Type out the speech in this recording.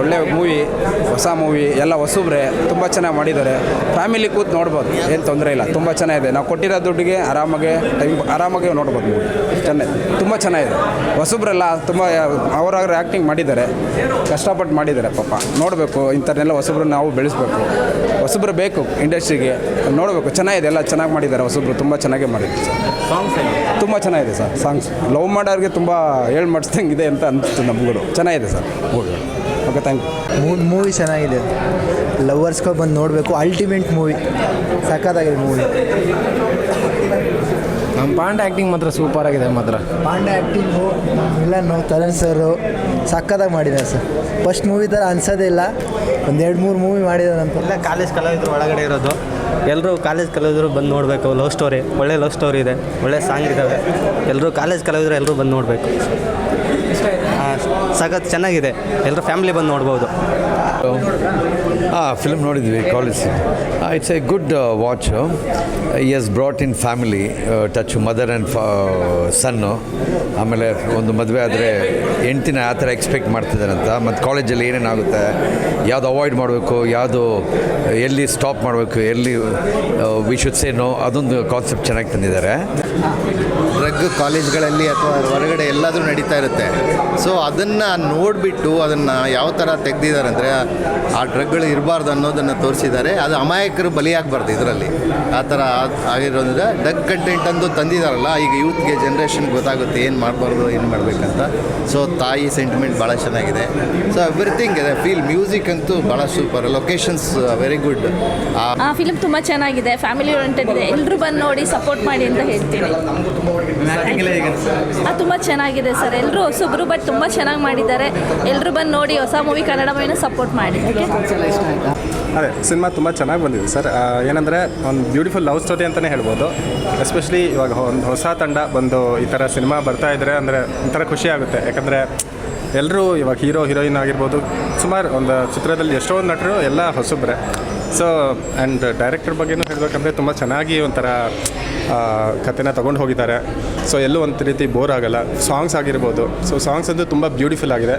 ಒಳ್ಳೆ ಮೂವಿ ಹೊಸ ಮೂವಿ ಎಲ್ಲ ಹೊಸಬ್ರೆ ತುಂಬ ಚೆನ್ನಾಗಿ ಮಾಡಿದ್ದಾರೆ. ಫ್ಯಾಮಿಲಿ ಕೂತು ನೋಡ್ಬೋದು ಏನು ತೊಂದರೆ ಇಲ್ಲ. ತುಂಬ ಚೆನ್ನಾಗಿದೆ. ನಾವು ಕೊಟ್ಟಿರೋ ದುಡ್ಡಿಗೆ ಆರಾಮಾಗೆ ಟೈಮ್ ಆರಾಮಾಗೆ ನೋಡ್ಬೋದು ಮೂವಿ ಚೆನ್ನಾಗಿ ತುಂಬ ಚೆನ್ನಾಗಿದೆ. ಹೊಸಬ್ರೆಲ್ಲ ತುಂಬ ಅವರಾಗ್ರೆ ಆ್ಯಕ್ಟಿಂಗ್ ಮಾಡಿದ್ದಾರೆ. ಕಷ್ಟಪಟ್ಟು ಮಾಡಿದ್ದಾರೆ ಪಾಪ. ನೋಡಬೇಕು ಇಂಥವ್ರನ್ನೆಲ್ಲ ಹೊಸಬ್ರು ನಾವು ಬೆಳೆಸ್ಬೇಕು. ಹೊಸಬ್ರು ಬೇಕು ಇಂಡಸ್ಟ್ರಿಗೆ. ನೋಡಬೇಕು ಚೆನ್ನಾಗಿದೆ. ಎಲ್ಲ ಚೆನ್ನಾಗಿ ಮಾಡಿದ್ದಾರೆ ಹೊಸಬ್ರು. ತುಂಬ ಚೆನ್ನಾಗೇ ಮಾಡಿದ್ದಾರೆ ಸರ್. ಸಾಂಗ್ಸ್ ತುಂಬ ಚೆನ್ನಾಗಿದೆ ಸರ್ ಸಾಂಗ್ಸ್ ಲವ್ ಮಾಡೋರಿಗೆ ತುಂಬ ಹೇಳಿ ಮಾಡಿಸ್ದಂಗೆ ಇದೆ ಅಂತ ಅನಿಸ್ತು ನಮ್ಗಳು ಚೆನ್ನಾಗಿದೆ sir. Movie okay thank you movie ಚೆನ್ನಾಗಿದೆ. ಲವರ್ಸ್ಗೆ ಬಂದು ನೋಡಬೇಕು. ಅಲ್ಟಿಮೇಟ್ ಮೂವಿ ಸಕ್ಕತ್ತಾಗಿದೆ ಮೂವಿ. ನಮ್ಮ ಪಾಂಡೆ ಆ್ಯಕ್ಟಿಂಗ್ ಮಾತ್ರ ಸೂಪರ್ ಆಗಿದೆ ಮಾತ್ರ. Pandey acting villain Taran sir ಸಕ್ಕತ್ತಾಗಿ ಮಾಡಿದ್ದಾರೆ ಸರ್ ಫಸ್ಟ್ ಮೂವಿ ಥರ ಅನ್ಸೋದೇ ಇಲ್ಲ. ಒಂದು ಎರಡು ಮೂರು ಮೂವಿ ಮಾಡಿದಾರಂತ ಎಲ್ಲ ಕಾಲೇಜ್ ಕಲಾವಿದ್ರು ಒಳಗಡೆ ಇರೋದು. ಎಲ್ಲರೂ ಕಾಲೇಜ್ ಕಲಿಯೋದ್ರು ಬಂದು ನೋಡಬೇಕು ಲವ್ ಸ್ಟೋರಿ ಒಳ್ಳೆ ಲವ್ ಸ್ಟೋರಿ ಇದೆ, ಒಳ್ಳೆ ಸಾಂಗ್ ಇದ್ದಾವೆ ಎಲ್ಲರೂ ಕಾಲೇಜ್ ಕಲಿಯೋದ್ರು ಎಲ್ಲರೂ ಬಂದು ನೋಡಬೇಕು. ಸಖತ್ ಚೆನ್ನಾಗಿದೆ. ಎಲ್ಲರೂ ಫ್ಯಾಮಿಲಿ ಬಂದು ನೋಡ್ಬೋದು. ಹಾಂ ಫಿಲ್ಮ್ ನೋಡಿದ್ವಿ college it's a good watch as brought in family touch mother and son ಆಮೇಲೆ ಒಂದು ಮದುವೆ ಆದರೆ ಹೆಂಡ್ತಿನ ಆ ಥರ ಎಕ್ಸ್ಪೆಕ್ಟ್ ಮಾಡ್ತಿದ್ದಾರಂತ ಮತ್ತು ಕಾಲೇಜಲ್ಲಿ ಏನೇನಾಗುತ್ತೆ ಯಾವುದು ಅವಾಯ್ಡ್ ಮಾಡಬೇಕು, ಯಾವುದು, ಎಲ್ಲಿ ಸ್ಟಾಪ್ ಮಾಡಬೇಕು, ಎಲ್ಲಿ ವಿ ಶುಡ್ ಸೇ ನೋ ಅದೊಂದು ಕಾನ್ಸೆಪ್ಟ್ ಚೆನ್ನಾಗಿ ತಂದಿದ್ದಾರೆ. ಡ್ರಗ್ ಕಾಲೇಜ್ಗಳಲ್ಲಿ ಅಥವಾ ಹೊರಗಡೆ ಎಲ್ಲಾದರೂ ನಡೀತಾ ಇರುತ್ತೆ. ಸೊ ಅದನ್ನು ನೋಡಿಬಿಟ್ಟು ಅದನ್ನು ಯಾವ ಥರ ತೆಗೆದಿದ್ದಾರೆ ಅಂದರೆ ಆ ಡ್ರಗ್ಗಳು ಇರಬಾರ್ದು ಅನ್ನೋದನ್ನು ತೋರಿಸಿದ್ದಾರೆ. ಅದು ಅಮಾಯಕರು ಬಲಿಯಾಗಬಾರ್ದು ಇದರಲ್ಲಿ. ಆ ಥರ ಆಗ್- ಆಗಿರೋದ್ರಿಂದ ಡ್ರಗ್ ಕಂಟೆಂಟ್ ಅಂದು ತಂದಿದ್ದಾರಲ್ಲ, ಈಗ ಯೂತ್ಗೆ ಜನ್ರೇಷನ್ ಗೊತ್ತಾಗುತ್ತೆ ಏನು ಮಾಡಬಾರ್ದು, ಏನು ಮಾಡಬೇಕಂತ. ಸೊ ತಾಯಿ ಸೆಂಟಿಮೆಂಟ್ ಭಾಳ ಚೆನ್ನಾಗಿದೆ. ಸೊ ಎವ್ರಿಥಿಂಗ್ ಇದೆ. ಫೀಲ್ ಮ್ಯೂಸಿಕ್ ಅಂತೂ ಭಾಳ ಸೂಪರ್ ಲೊಕೇಶನ್ಸ್ ವೆರಿ ಗುಡ್ ಆ ಫಿಲ್ಮ್ ತುಂಬ ಚೆನ್ನಾಗಿದೆ. ಫ್ಯಾಮಿಲಿ ಓರಿಯಂಟೆಡ್ ಇದೆ. ಎಲ್ಲರೂ ಬಂದು ನೋಡಿ ಸಪೋರ್ಟ್ ಮಾಡಿ ಅಂತ ಹೇಳ್ತೀನಿ. ತುಂಬ ಚೆನ್ನಾಗಿದೆ ಸರ್. ಎಲ್ಲರೂ ಹೊಸಬ್ರು ಬಟ್ ತುಂಬ ಚೆನ್ನಾಗಿ ಮಾಡಿದ್ದಾರೆ. ಎಲ್ಲರೂ ಬಂದು ನೋಡಿ ಹೊಸ ಮೂವಿ ಕನ್ನಡ ಮೂವಿನ ಸಪೋರ್ಟ್ ಮಾಡಿ ಅದೇ ಸಿನಿಮಾ ತುಂಬ ಚೆನ್ನಾಗಿ ಬಂದಿದೆ ಸರ್. ಏನಂದರೆ ಒಂದು ಬ್ಯೂಟಿಫುಲ್ ಲವ್ ಸ್ಟೋರಿ ಅಂತಲೇ ಹೇಳ್ಬೋದು. ಎಸ್ಪೆಷಲಿ ಇವಾಗ ಒಂದು ಹೊಸ ತಂಡ ಬಂದು ಈ ಥರ ಸಿನಿಮಾ ಬರ್ತಾ ಇದ್ದರೆ ಅಂದರೆ ಒಂಥರ ಖುಷಿ ಆಗುತ್ತೆ. ಯಾಕಂದರೆ ಎಲ್ಲರೂ ಇವಾಗ ಹೀರೋ ಹೀರೋಯಿನ್ ಆಗಿರ್ಬೋದು ಸುಮಾರು ಒಂದು ಚಿತ್ರದಲ್ಲಿ ಎಷ್ಟೊಂದು ನಟರು ಎಲ್ಲ ಹೊಸಬ್ರೆ. ಸೊ ಆ್ಯಂಡ್ ಡೈರೆಕ್ಟರ್ ಬಗ್ಗೆನೂ ಹೇಳಬೇಕಂದ್ರೆ ತುಂಬ ಚೆನ್ನಾಗಿ ಒಂಥರ ಕತೆನ ಕಥೆನ ತೊಗೊಂಡು ಹೋಗಿದ್ದಾರೆ. ಸೊ ಎಲ್ಲೂ ಒಂದು ರೀತಿ ಬೋರ್ ಆಗಲ್ಲ. ಸಾಂಗ್ಸ್ ಆಗಿರ್ಬೋದು. ಸೊ ಸಾಂಗ್ಸ್ ಅಂತೂ ತುಂಬ ಬ್ಯೂಟಿಫುಲ್ ಆಗಿದೆ.